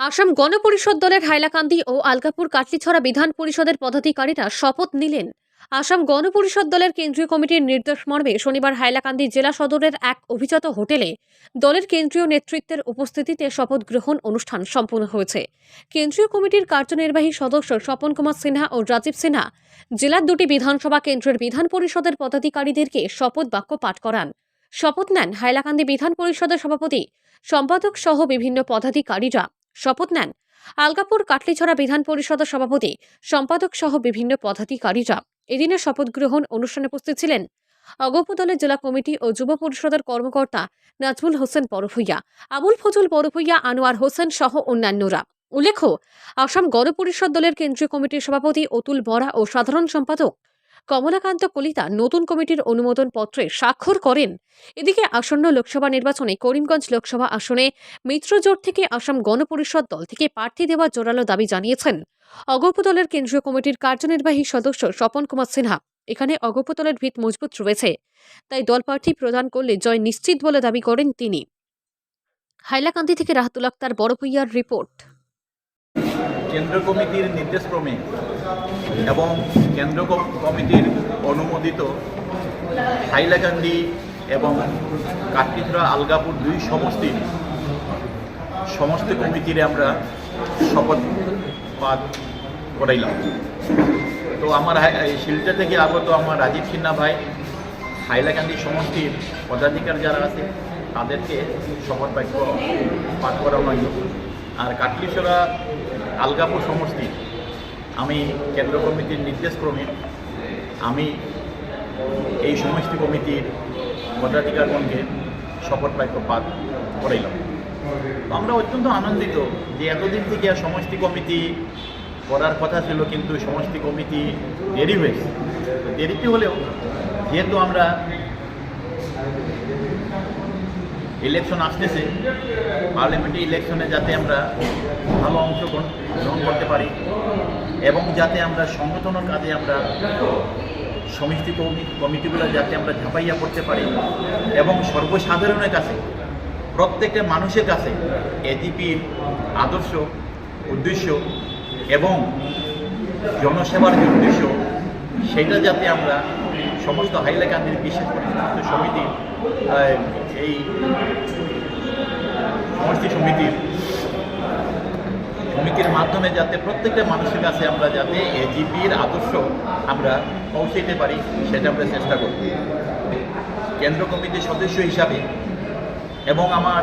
আসাম গণপরিষদ দলের হাইলাকান্দি ও আলকাপুর কাটলিছড়া বিধান পরিষদের পদাধিকারীরা শপথ নিলেন। আসাম গণপরিষদ দলের কেন্দ্রীয় কমিটির নির্দেশ মর্মে শনিবার হাইলাকান্দি জেলা সদরের এক অভিজাত হোটেলে দলের কেন্দ্রীয় নেতৃত্বের উপস্থিতিতে শপথ গ্রহণ অনুষ্ঠান সম্পন্ন হয়েছে। কেন্দ্রীয় কমিটির কার্যনির্বাহী সদস্য স্বপন কুমার সিনহা ও রাজীব সিনহা জেলার দুটি বিধানসভা কেন্দ্রের বিধান পরিষদের পদাধিকারীদেরকে শপথ বাক্য পাঠ করান। শপথ নেন হাইলাকান্দি বিধান পরিষদের সভাপতি, সম্পাদক সহ বিভিন্ন পদাধিকারীরা। শপথ নেন। আলগাপুর কাটলিছড়া বিধান পরিষদের সভাপতি, সম্পাদক সহ বিভিন্ন পদাধিকারীরা এদিনের শপথ গ্রহণ অনুষ্ঠানে উপস্থিত ছিলেন। অগপ দলের জেলা কমিটি ও যুব পরিষদের কর্মকর্তা নাজমুল হোসেন বড়ভূইয়া আবুল ফজল বড়ভূইয়া আনোয়ার হোসেন সহ অন্যান্যরা। উল্লেখ্য, আসাম গণপরিষদ দলের কেন্দ্রীয় কমিটির সভাপতি অতুল বরা ও সাধারণ সম্পাদক কমলাকান্ত কলিতা নতুন কমিটির অনুমোদন পত্রে স্বাক্ষর করেন। এদিকে আসন্ন লোকসভা নির্বাচনে করিমগঞ্জ লোকসভা আসনে মিত্রজোট থেকে আসাম গণপরিষদ দল থেকে প্রার্থী দেওয়ার জোরালো দাবি জানিয়েছেন। অগপ দলের কেন্দ্রীয় কমিটির কার্যনির্বাহী সদস্য স্বপন কুমার সিনহা। এখানে অগপ দলের ভিত মজবুত রয়েছে। তাই দল প্রার্থী প্রদান করলে জয় নিশ্চিত বলে দাবি করেন তিনি। হাইলাকান্দি থেকে রাহাতুল আক্তার, বড়ভূইয়ার রিপোর্ট। কেন্দ্র কমিটির নির্দেশক্রমে এবং কেন্দ্র কমিটির অনুমোদিত হাইলাকান্দি এবং কাটকিছড়া আলগাপুর দুই সমষ্টির সমস্ত কমিটিরে আমরা শপথ পাঠ করাইলাম। তো আমার শিলচর থেকে আগত আমার রাজীব সিনহা ভাই, হাইলাকান্দি সমষ্টির পদাধিকার যারা আছে, তাদেরকে শপথ বাক্য পাঠ করানো আর কাটলিছড়া আলগাপুর সমষ্টি আমি কেন্দ্র কমিটির নির্দেশক্রমে আমি এই সমষ্টি কমিটির পদাধিকারগণকে শপথ বাক্য পাঠ করাইলাম। আমরা অত্যন্ত আনন্দিত যে এতদিন থেকে সমষ্টি কমিটি করার কথা ছিল, কিন্তু সমষ্টি কমিটি দেরি হয়েছে। দেরিতে হলেও যেহেতু আমরা ইলেকশন আসতেছে পার্লামেন্টারি ইলেকশনে যাতে আমরা ভালো অংশগ্রহণ গ্রহণ করতে পারি এবং যাতে আমরা সংগঠনের কাজে আমরা কমি- কমিটিগুলো যাতে আমরা ঝাঁপাইয়া পড়তে পারি এবং সর্বসাধারণের কাছে, প্রত্যেকটা মানুষের কাছে এজিপির আদর্শ, উদ্দেশ্য এবং জনসেবার যে উদ্দেশ্য সেটা যাতে আমরা সমস্ত হাইলাকান্দির বিশেষ করে সমিতি এই সমষ্টি সমিতির সমিতির মাধ্যমে যাতে প্রত্যেকটা মানুষের কাছে আমরা যাতে এজিপির আদর্শ আমরা পৌঁছাইতে পারি, সেটা আমরা চেষ্টা করব। কেন্দ্র কমিটির সদস্য হিসাবে এবং আমার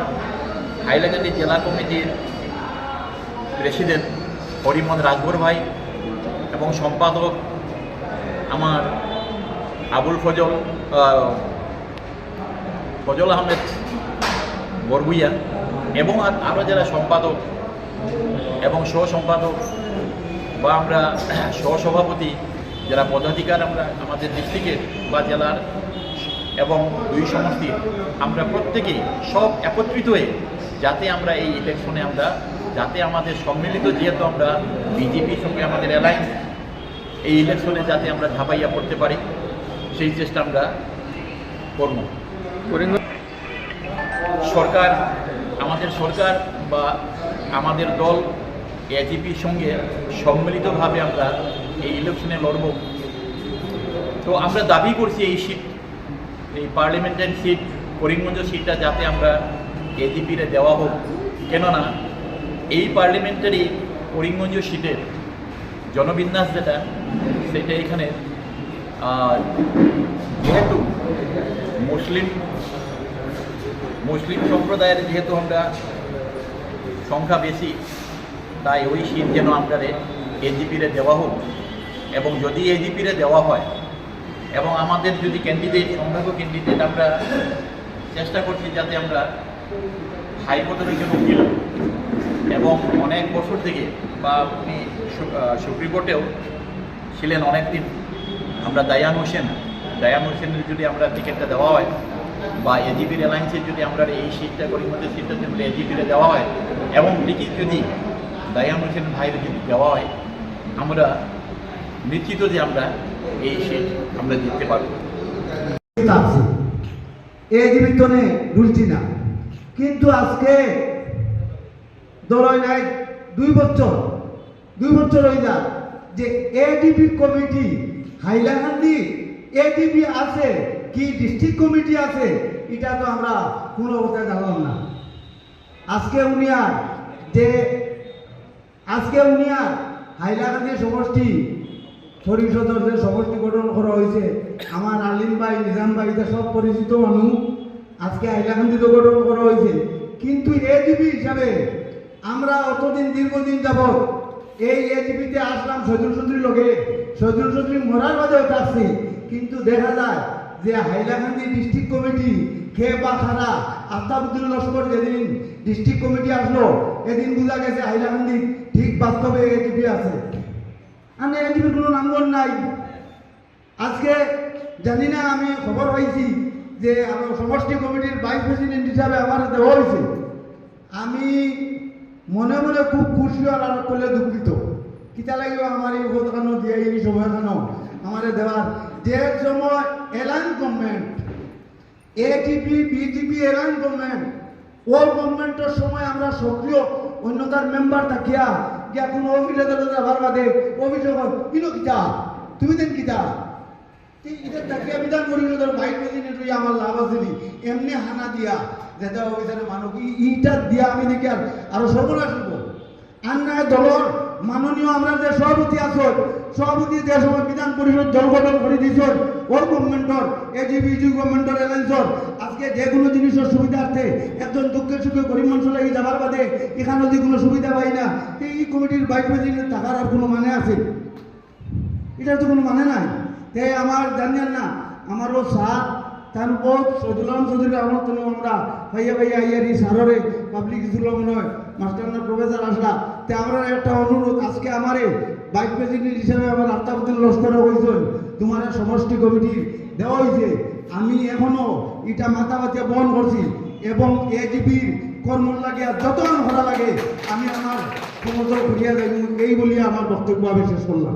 হাইলাকান্দি জেলা কমিটির প্রেসিডেন্ট হরিমন রাজভর ভাই এবং সম্পাদক আমার আবুল ফজল ফজল আহমেদ বরগুইয়া এবং আর আরও যারা সম্পাদক এবং সহ সম্পাদক বা আমরা সহসভাপতি, যারা পদাধিকার আমরা আমাদের ডিস্ট্রিক্টের বা জেলার এবং দুই সমষ্টির, আমরা প্রত্যেকেই সব একত্রিত হয়ে যাতে আমরা এই ইলেকশনে আমরা যাতে আমাদের সম্মিলিত যেহেতু আমরা বিজেপির সঙ্গে আমাদের অ্যালায়েন্স এই ইলেকশনে যাতে আমরা ঝাঁপাইয়া পড়তে পারি, সেই চেষ্টা আমরা করব। সরকার, আমাদের সরকার বা আমাদের দল এজিপির সঙ্গে সম্মিলিতভাবে আমরা এই ইলেকশনে লড়ব। তো আমরা দাবি করছি এই সিট, এই পার্লামেন্টারি সিট, করিমগঞ্জ সিটটা যাতে আমরা এজিপিরে দেওয়া হোক। কেননা, এই পার্লামেন্টারি করিমগঞ্জ সিটের জনবিন্যাস যেটা সেটা এখানে যেহেতু মুসলিম মুসলিম সম্প্রদায়ের যেহেতু আমরা সংখ্যা বেশি তাই ওই সিট যেন আমরা এজিপিরে দেওয়া হোক। এবং যদি এজিপিরে দেওয়া হয় এবং আমাদের যদি ক্যান্ডিডেট সম্ভাব্য ক্যান্ডিডেট আমরা চেষ্টা করছি যাতে আমরা হাইকোর্টের একজন উকিল এবং অনেক বছর থেকে বা আহ, সুপ্রিম কোর্টেও ছিলেন অনেক দিন আমরা দায়ান হোসেন, দায়ান হোসেনের যদি আমরা টিকিটটা দেওয়া হয়, বা এজিপির অ্যালায়েন্সের যদি আমরা এই সিটটা করিমগঞ্জের সিটটা যদি এজিপিরে দেওয়া হয়, এবং টিকিট যদি দায়ান হোসেন ভাইয়ের যদি দেওয়া হয়, আমরা নিশ্চিত যে আমরা এই সিট আমরা জিততে পারব। রুলছি না কিন্তু আজকে ধরো নাই, দুই বছর দুই বছর হয়ে যা যে এডিপি কমিটি হাইলাকান্দি এডিপি আছে, কি ডিস্ট্রিক্ট কমিটি আছে, এটা তো আমরা কোনো অবস্থায় জানলাম না। আজকে উনি আর যে, আজকে উনি আর হাইলাকান্দি সমষ্টি, শরীর সদস্যের সমষ্টি গঠন করা হয়েছে। আমার আলিম ভাই, নিজাম ভাই সব পরিচিত মানুষ আজকে হাইলাকান্দিতে গঠন করা হয়েছে। কিন্তু এজিপি হিসাবে আমরা অতদিন দীর্ঘদিন যাব এই এজিপিতে আসলাম সজল চৌধুরী লগে। সজল চৌধুরী মরার বাদেও থাকছি কিন্তু দেখা যায় যে হাইলাকান্দি ডিস্ট্রিক্ট কমিটি খে বা খারা আফতাবুদ্দিন লস্কর যেদিন ডিস্ট্রিক্ট কমিটি আসলো, এদিন বোঝা গেছে হাইলাকান্দি ঠিক বাস্তবে এজিপি আছে। আমি এজিপির কোনো নামগণ নাই। আজকে জানি না, আমি খবর পাইছি যে আমার সমষ্টি কমিটির ভাইস প্রেসিডেন্ট হিসাবে আমার দেওয়া হয়েছে আমি মনে মনে খুব খুশি আর আর করলে দুঃখিত। কিতা লাগিব আমার এই ভোট খানো, দিয়ে এই সময় খানো? আমার দেওয়ার যে সময় align government ATP BJP align government ওই গভর্নমেন্টের সময় আমরা সক্রিয় অন্যতার মেম্বার থাকিয়া। গিয়া কোনো অফিসে যাবার অভিযোগ কিনো কিতা? তুমি দেন কিতা? ভাইস প্রেসিডেন্ট হইয়া আমার লাভ আছে এমনি হানা দিয়া যেটা অফিসারে মানুষ ইটা দিয়া আমি দেখি আর আরও সর্বনাশ আর না দলর, মাননীয় আমরা যে সভাপতি আছে সভাপতি যে সময় বিধান পরিষদ দল গঠন করে দিয়েছ ওর গভর্নমেন্টর এজিবিজি গভর্নমেন্টর এলায়েন্সর আজকে যে কোনো জিনিসের সুবিধা আছে একজন দুঃখে সুখে গরিব মানুষ লাগি যাবার বাদে এখানে যদি কোনো সুবিধা পাই না এই কমিটির ভাইস প্রেসিডেন্ট থাকার আর কোনো মানে আছে? এটার তো কোনো মানে নাই। তে আমার জানেন না, আমারও সার, তার উপর সজুলাম চৌধুরী আমার তো আমরা ভাইয়া ভাইয়া আইয়ারি সাররে পাবলিক মনে হয় মাস্টার প্রফেসর আসলা। তে আমরা একটা অনুরোধ, আজকে আমারে ভাইস প্রেসিডেন্ট হিসেবে আমার আফতাবুদ্দিন লস্কর হয়েছে তোমার সমষ্টি কমিটি দেওয়া হয়েছে আমি এখনও এটা মাথা মাথিয়া বহন করছি এবং এজিপির কর্ম লাগে আর যত ভরা লাগে, আমি আমার সমস্ত ঘুরিয়া যাই এই বলিয়া আমার বক্তব্য আমি শেষ করলাম।